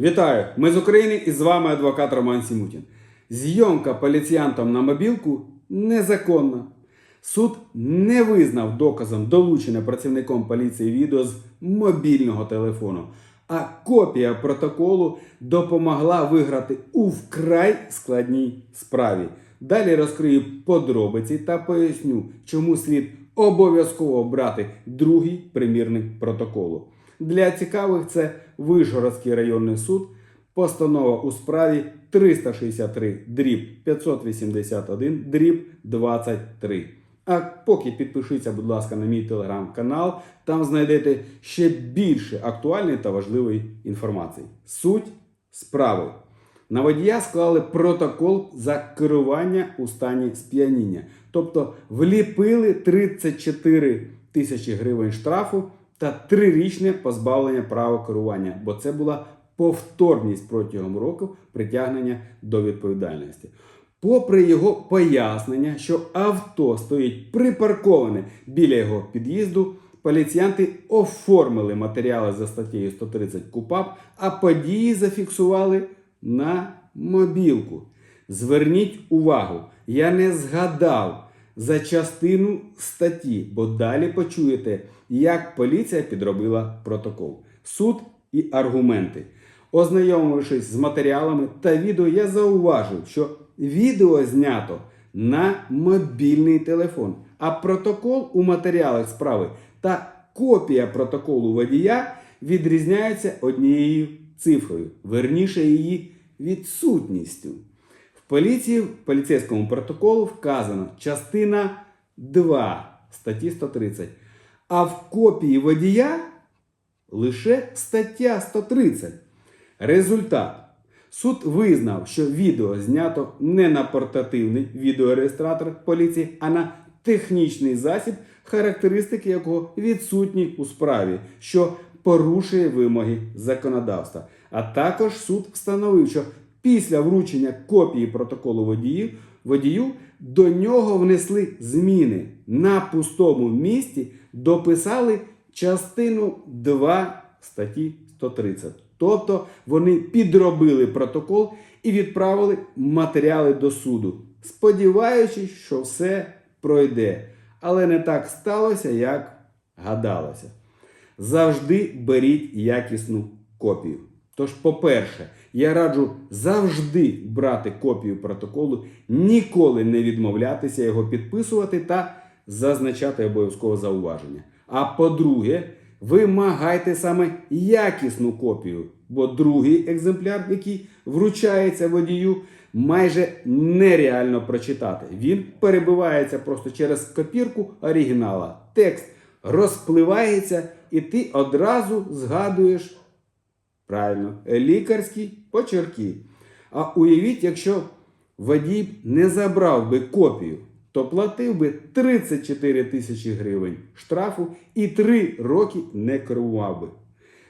Вітаю! Ми з України і з вами адвокат Роман Сімутін. Зйомка поліціянтом на мобілку незаконна. Суд не визнав доказом долучене працівником поліції відео з мобільного телефону, а копія протоколу допомогла виграти у вкрай складній справі. Далі розкрию подробиці та поясню, чому слід обов'язково брати другий примірник протоколу. Для цікавих це Вишгородський районний суд, постанова у справі 363 дріб 581 дріб 23. А поки підпишіться, будь ласка, на мій телеграм-канал, там знайдете ще більше актуальної та важливої інформації. Суть справи. На водія склали протокол за керування у стані сп'яніння. Тобто вліпили 34 тисячі гривень штрафу та трирічне позбавлення права керування, бо це була повторність протягом року притягнення до відповідальності. Попри його пояснення, що авто стоїть припарковане біля його під'їзду, поліціянти оформили матеріали за статтею 130 КУПАП, а події зафіксували на мобілку. Зверніть увагу, я не згадав за частину статті, бо далі почуєте, як поліція підробила протокол. Суд і аргументи. Ознайомившись з матеріалами та відео, я зауважив, що відео знято на мобільний телефон, а протокол у матеріалах справи та копія протоколу водія відрізняються однією цифрою, верніше її відсутністю. Поліції в поліцейському протоколу вказано частина 2 статті 130, а в копії водія лише стаття 130. Результат. Суд визнав, що відео знято не на портативний відеореєстратор поліції, а на технічний засіб, характеристики якого відсутні у справі, що порушує вимоги законодавства. А також суд встановив, що після вручення копії протоколу водію, водію до нього внесли зміни на пустому місці, дописали частину 2 статті 130. Тобто вони підробили протокол і відправили матеріали до суду, сподіваючись, що все пройде. Але не так сталося, як гадалося. Завжди беріть якісну копію. Тож, по-перше, я раджу завжди брати копію протоколу, ніколи не відмовлятися його підписувати та зазначати обов'язково зауваження. А по-друге, вимагайте саме якісну копію, бо другий екземпляр, який вручається водію, майже нереально прочитати. Він перебивається просто через копірку оригінала. Текст розпливається, і ти одразу згадуєш правильно лікарські почерки. А уявіть, якщо водій не забрав би копію, то платив би 34 тисячі гривень штрафу і 3 роки не керував би.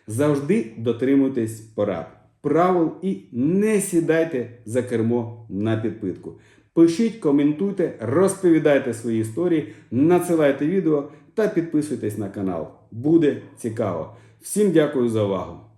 Завжди дотримуйтесь порад, правил і не сідайте за кермо на підпитку. Пишіть, коментуйте, розповідайте свої історії, надсилайте відео та підписуйтесь на канал. Буде цікаво. Всім дякую за увагу!